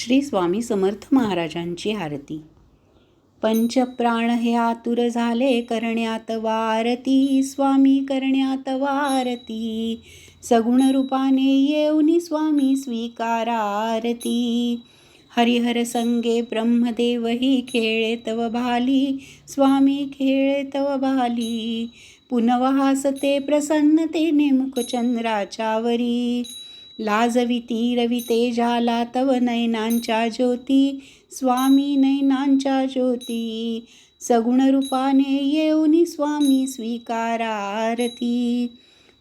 श्री स्वामी समर्थ महाराजांची आरती. पंचप्राण हे आतुर झाले करण्यात वारती. स्वामी करण्यात वारती. सगुण रूपाने येऊनी स्वामी स्वीकारा आरती हरिहर संगे ब्रह्मदेवही खेळे तव भाली. स्वामी खेळे तव भाली पुनवहासते प्रसन्नते मुखचंद्राच्यावरी लाजविती रवी तेजाला तव नयनांच्या ज्योती स्वामी नयनांच्या ज्योती. सगुण रूपाने येऊनी स्वामी स्वीकारारती.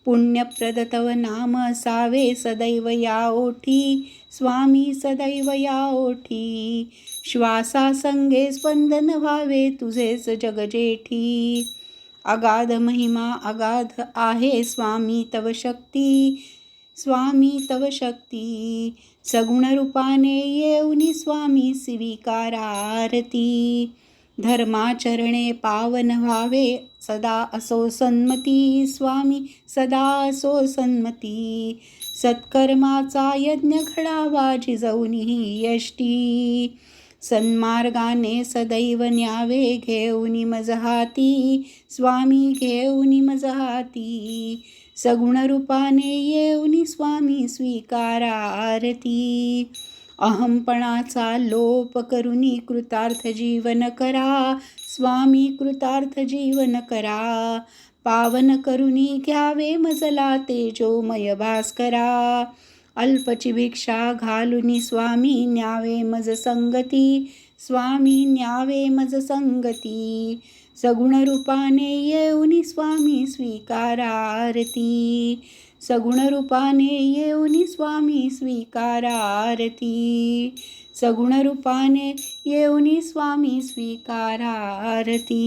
पुण्यप्रद तव नाम सावे सदैव या ओठी स्वामी सदैव या ओठी. श्वासासंगे स्पंदन व्हावे तुझेच जगजेठी. अगाध महिमा अगाध आहे स्वामी तव शक्ती. स्वामी तव शक्ती। सगुण रूपाने येऊनी स्वामी स्वीकारारती। धर्माचरणे पावन व्हावे सदा असो सन्मती। स्वामी सदा असो सन्मती। सत्कर्माचा यज्ञ घडावा जिजवनी ही यष्टी। सन्मार्गाने सदैव न्यावे घेऊनी मजहाती स्वामी घेऊनी मजहाती सगुण रूपाने येऊनी स्वामी स्वीकारा आरती. अहमपणाचा लोप करुनी कृतार्थ जीवन करा स्वामी कृतार्थ जीवन करा. पावन करुनी घ्यावे मजला तेजोमय भास्करा. अल्पची भिक्षा घालुनी स्वामी न्यावे मज संगती स्वामी न्यावे मज संगती। सगुण रूपाने येऊनी स्वामी स्वीकारारती। सगुण रूपाने येऊनी स्वामी स्वीकारारती। सगुण रूपाने येऊनी स्वामी स्वीकारारती।